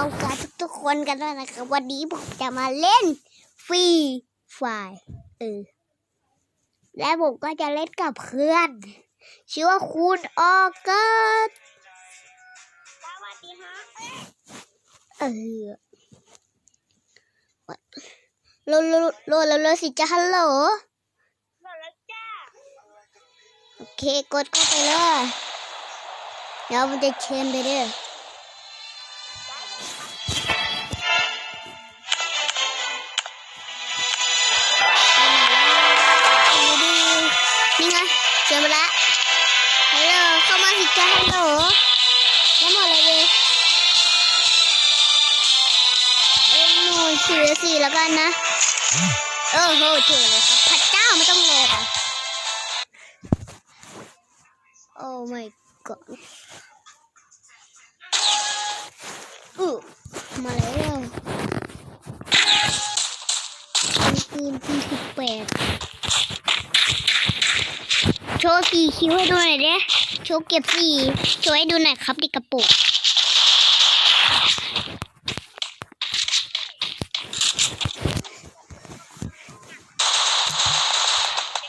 องกับทุกๆคนกันด้วยนะครับ วันนี้ผมจะมาเล่นฟรีไฟเออและผมก็จะเล่นกับเพื่อน ชื่อว่าคุณออกัสสวัสดีฮะเออโลโลโลโลโลสิจ้าฮัลโหลหมดแล้วจ้าโอเค กดเข้าไปเลย เดี๋ยวมันจะเชิญไปเด้อ จ้าฮัลโหลแล้วหมดเลยเว้ยเอ็นหนูสี่สี่แล้วกันนะเออโหเจอเลยครับพระเจ้าไม่ต้องรอค่ะโอ้ my god อือมาแล้วมีปืนที่สิบแปด โชว์สี่คิ้วให้ดูหน่อยเด้โชว์เก็บสี่โชว์ให้ดูหน่อยครับดิกระปุก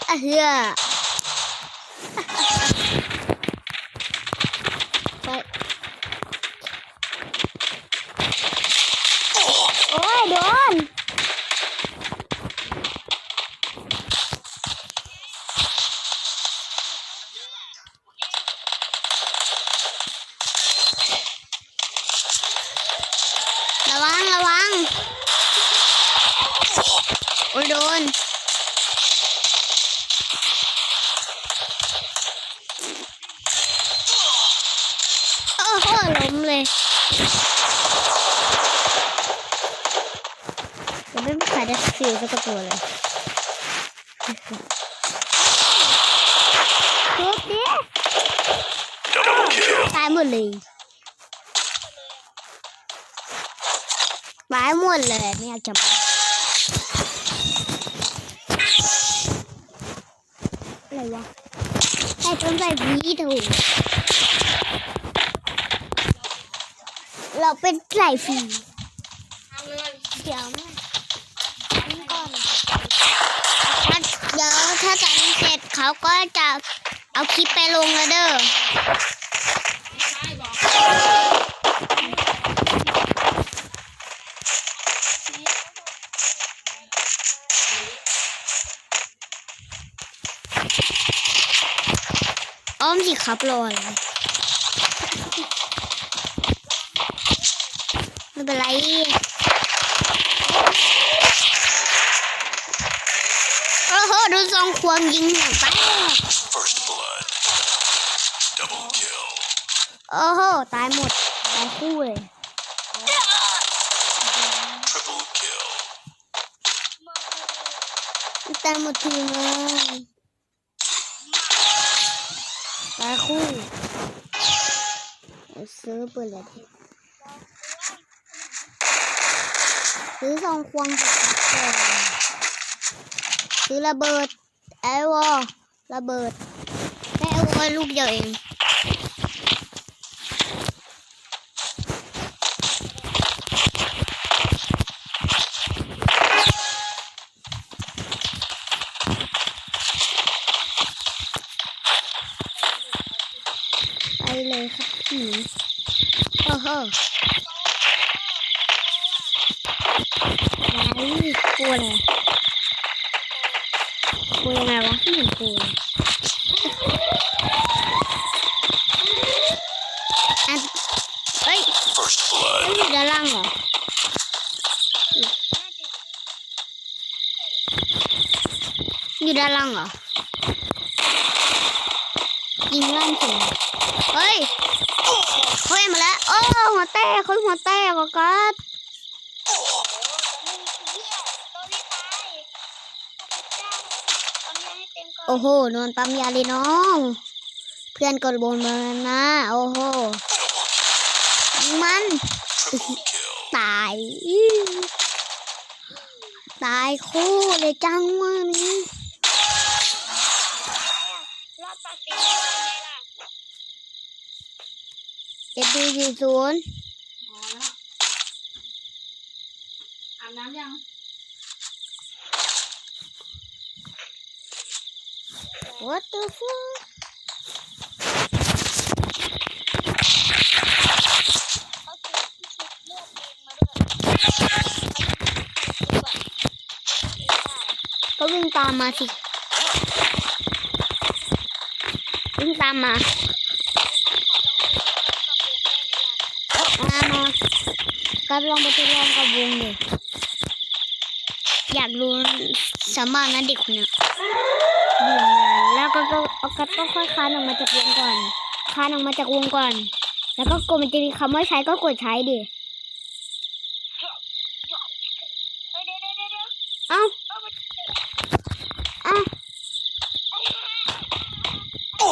อะเฮือ ไม่มีใครได้ฟิลสักตัวเลยทุบดิ Double kill. ตายหมดเลยตายหมดเลยไม่อยากจะไปอะไรวะให้ต้นใส่วีถูกเราเป็นใส่ฟรีทำเลยเดี๋ยวนะนี่ก่อน ถ้าเดี๋ยวถ้าจัดเสร็จเขาก็จะเอาคลิปไปลงแล้วเด้อออ้อมสิครับรออะไรไม่เป็นไร โอ้โหดูซ องควงยิงหัวไป First blood. Double kill. โอ้โห ตายหมดตายคู่เลย Triple kill. ตายหมดทีเลยตายคู่เดี๋ยวซื้อเปิดเลยทีซื้อซองควงก่อนซื้อระเบิด ไอวอระเบิดแค่ไอวอลูกเดียวเองไปเลยครับพี่โอ้โหอะไรกลัวเลย กลัวยังไงวะไม่เห็นกลัวเลยอันเฮ้ยมัน blood. อยู่ด้านล่างเหรออยู่ด้านล่างเหรอยิงล่างถึงเฮ้ยเฮ้ยมาแล้วโอ้หัวแตกเขาหัวแตกอะกัสตั โอ้โหนอนปั๊มยาเลยน้อง เพื่อนกดบนมานะโอ้โหมันตายตายคู่เลยจังวะนี้เจ็ดดีสี่ศูนย์อ๋อแล้วบน้ำยัง What the fuck เขาคือที่ชุบเลื อยากรู้สามารถนะเด็กคนนี้แล้วก็ก็เอาก็ต้องค่อยคานออกมาจากวงก่อนคานออกมาจากวงก่อน แล้วก็กดมันจะมีคำว่าใช้ก็กดใช้ดิเฮ้าเดี๋ยวอ้ามา เอ้า Oh!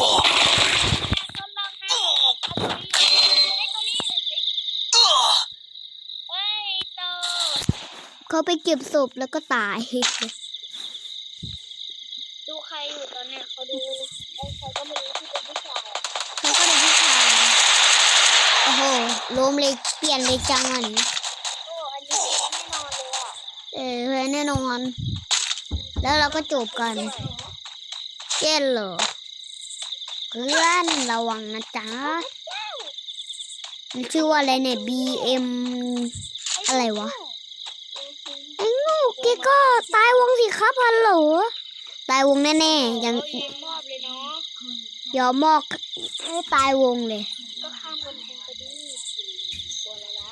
ทดลองนะเอาตัวนี้ไอ้ตัวนี้สิ Ugh! เฮ้ยโต เขาไปเก็บศพแล้วก็ตาย ดูใครอยู่ตอนเนี้ยเขาดูไอ้ใครก็ไม่รู้ที่เป็นผู้ชายเขาก็เลยผู้ชายโอ้โหล้มเลยเปลี่ยนเลยจังอันนี้โอ้อันนี้แน่นอนเลยอะเออแน่นอน แล้วเราก็จบกันเจ๊เหรอเพื่อนระวังนะจ๊ะมันชื่อว่าอะไรเนี่ย BM อะไรวะไอ้งูแกก็ตายวงสิครับฮัลโหลตายวงแน่ๆยังโอ้ยยังมอบเลยเนาะยอมมอกให้ตายวงเลย ก็ข้ามบนแทงไปดิกลัวอะไรล่ะ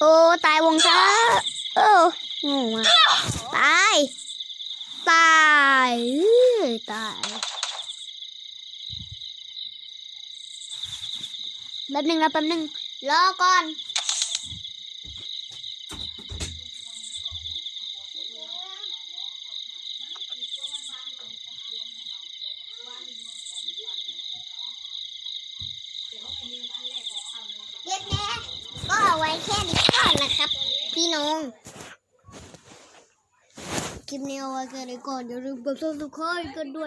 โอ้ตายวงซะเอองูอะตายตายตายแป๊บหนึ่งนะแป๊บหนึ่งรอก่อน เย็ดแน่ก็เอา ไว้แค่นี้ก่อนนะครับ พี่น้อง คลิปนี้เอาไว้แค่นี้ก่อนอย่าลืมกดซับสไครต์กันด้วย